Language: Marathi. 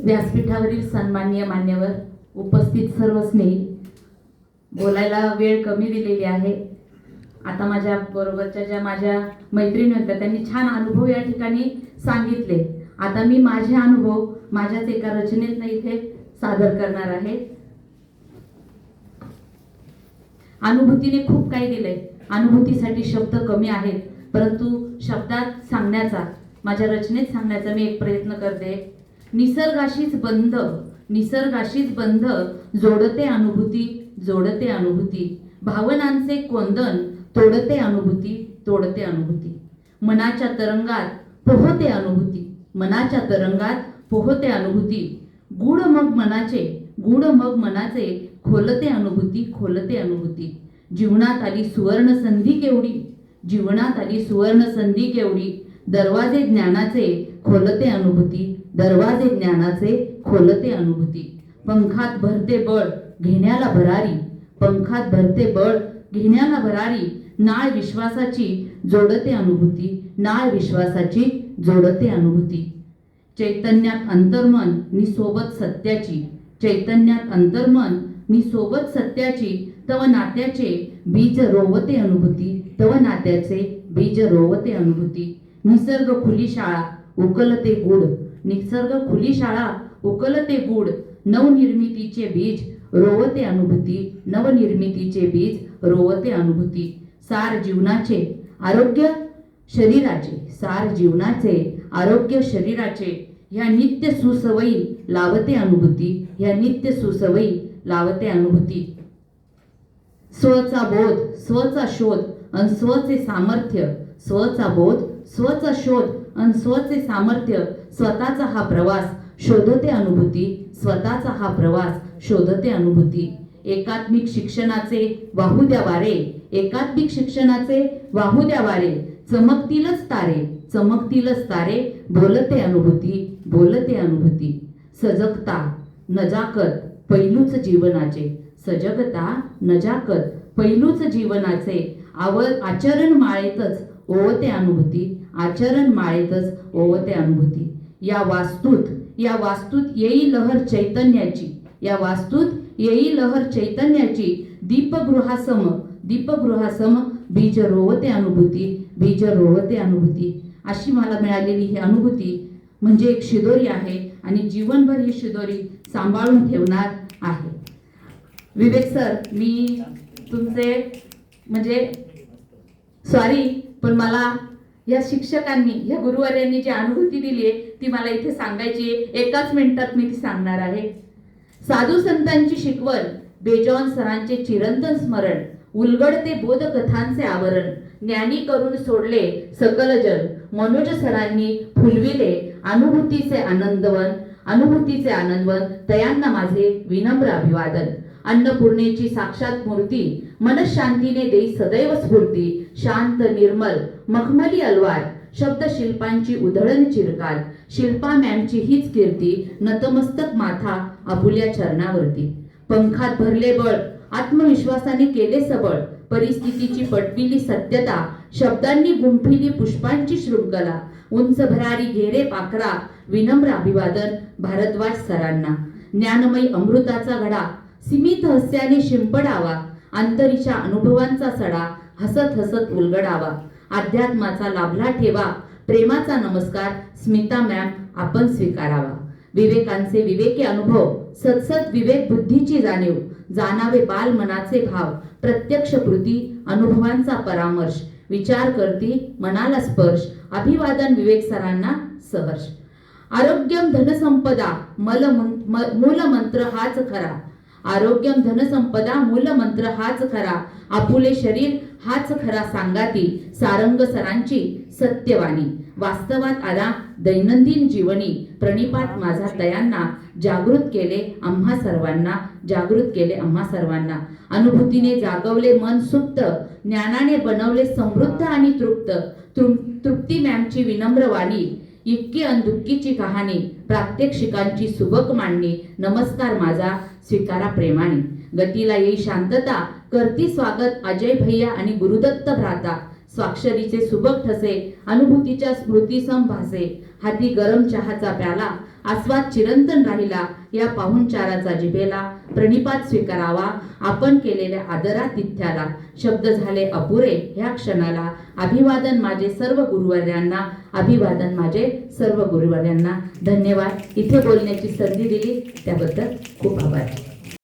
व्यासपीठावरील सन्माननीय मान्यवर उपस्थित सर्व स्नेही बोलायला वेळ कमी दिलेली आहे. आता माझ्या बरोबरच्या ज्या माझ्या मैत्रिणी होत्या त्यांनी छान अनुभव या ठिकाणी सांगितले. आता मी माझे अनुभव माझ्याच एका रचनेतनं इथे सादर करणार आहे. अनुभूतीने खूप काही दिलंय. अनुभूतीसाठी शब्द कमी आहेत परंतु शब्दात सांगण्याचा माझ्या रचनेत सांगण्याचा मी एक प्रयत्न करते. निसर्गाशीच बंध निसर्गाशीच बंध जोडते अनुभूती जोडते अनुभूती. भावनांचे कोंदन तोडते अनुभूती तोडते अनुभूती. मनाच्या तरंगात पोहते अनुभूती मनाच्या तरंगात पोहते अनुभूती. गूढ मग मनाचे गूढ मग मनाचे खोलते अनुभूती खोलते अनुभूती. जीवनात आली सुवर्ण संधी केवढी? जीवनात आली सुवर्ण संधी केवढी? दरवाजे ज्ञानाचे खोलते अनुभूती दरवाजे ज्ञानाचे खोलते अनुभूती. पंखात भरते बळ घेण्याला भरारी. पंखात भरते बळ घेण्याला भरारी. नाळ विश्वासाची जोडते अनुभूती नाळ विश्वासाची जोडते अनुभूती. चैतन्यात अंतर्मन मी सोबत सत्याची. चैतन्यात अंतर्मन मी सोबत सत्याची. तव नात्याचे बीज रोवते अनुभूती तव नात्याचे बीज रोवते अनुभूती. निसर्ग खुली शाळा उकलते गुड. निसर्ग खुली शाळा उकलते गुड. नवनिर्मितीचे बीज रोवते अनुभूती. नवनिर्मितीचे बीज रोवते अनुभूती. सार जीवनाचे आरोग्य शरीराचे. सार जीवनाचे आरोग्य शरीराचे. ह्या नित्य सुसवयी लावते अनुभूती. ह्या नित्य सुसवयी लावते अनुभूती. स्वचा बोध स्वचा शोध आणि स्वचे सामर्थ्य स्वचा बोध स्वचा शोध आणि स्वचे सामर्थ्य स्वतःचा हा प्रवास. शोधते अनुभूती स्वतःचा हा प्रवास शोधते अनुभूती. एकात्मिक शिक्षणाचे वाहू द्या वारे एकात्मिक शिक्षणाचे वाहू द्या वारे. चमकतीलच तारे चमकतीलच तारे बोलते अनुभूती बोलते अनुभूती. सजगता नजाकत पैलूच जीवनाचे. सजगता नजाकत पैलूच जीवनाचे. आव आचरण माळेतच ओवते अनुभूती. आचरण माळेतच ओवते अनुभूती. या वास्तूत या वास्तूत येई लहर चैतन्याची या वास्तूत येई लहर चैतन्याची दीपगृहासम दीपगृहासम बीज रोवते अनुभूती बीज रोवते अनुभूती. अशी मला मिळालेली ही अनुभूती म्हणजे एक शिदोरी आहे आणि जीवनभर ही शिदोरी सांभाळून ठेवणार आहे. विवेक सर मी तुमचे म्हणजे सॉरी पण मला या शिक्षकांनी या गुरुवार्यांनी जी अनुभूती दिली आहे ती मला इथे सांगायची आहे. एकाच मिनिटात मी ती सांगणार आहे. साधू संतांची शिकवण बेजॉन सरांचे चिरंतन स्मरण उलगडते बोधकथांचे आवरण ज्ञानी करून सोडले सकल जग मनोज सरांनी फुलविले अनुभूतीचे आनंदवन अनुभूतीचे आनंदवन तयांना माझे विनम्र अभिवादन. अन्नपूर्णेची साक्षात मूर्ती मनशांतीने देई सदैव स्फूर्ती शांत निर्मल मखमली अलवार शब्द शिल्पांची उधळण चिरकाल शिल्पा मॅमची हीच कीर्ती नतमस्तक माथा अबुल्या चरणावरती. पंखात भरले बळ आत्मविश्वासाने केले सबळ परिस्थितीची पटविली सत्यता शब्दांनी गुंफिली पुष्पांची शृंखला उंच भरारी घेरे पाखरा विनम्र अभिवादन भारद्वाज सरांना. ज्ञानमयी अमृताचा घडा सीमित हस्याने शिंपडावा अंतरीच्या अनुभवांचा सडा हसत हसत उलगडावा अध्यात्माचा लाभला ठेवा. प्रेमाचा नमस्कार स्मिता मॅम आपण स्वीकारावा. विवेकांचे विवेकी अनुभव सतसत विवेक बुद्धीची जाणीव जाणावे बाल मनाचे भाव प्रत्यक्ष कृती अनुभवांचा परामर्श विचार करती मनाला स्पर्श अभिवादन विवेक सरांना सहर्ष. आरोग्यम धनसंपदा मल मूलमंत्र हाच खरा. आरोग्यम धनसंपदा मूलमंत्र हाच खरा. आपुले शरीर हाच खरा सांगाती. सारंग सरांची सत्यवाणी. वास्तवात आला दैनंदिन जीवनी. प्रणिपात माझा तयांना. जागृत केले आम्हा सर्वांना. जागृत केले आम्हा सर्वांना. अनुभूतीने जागवले मन सुप्त. ज्ञानाने बनवले समृद्ध आणि तृप्त. तृप्ती मॅमची विनम्र वाणी. इतकी अनदुःखीची कहाणी प्रात्यक्षिकांची सुबक मांडणी नमस्कार माझा स्वीकारा प्रेमाने. गतीला येई शांतता करती स्वागत अजय भैया आणि गुरुदत्त भ्राता. स्वाक्षरीचे सुबक ठसे अनुभूतीच्या स्मृती संभासे हाती गरम चहाचा प्याला आस्वाद चिरंतन राहिला या पाहुणचाराचा जिभेला प्रणिपात स्वीकारावा आपण केलेल्या आदरातिथ्याला. शब्द झाले अपुरे ह्या क्षणाला अभिवादन माझे सर्व गुरुवर्यांना अभिवादन माझे सर्व गुरुवर्यांना. धन्यवाद. इथे बोलण्याची संधी दिली त्याबद्दल खूप आभार.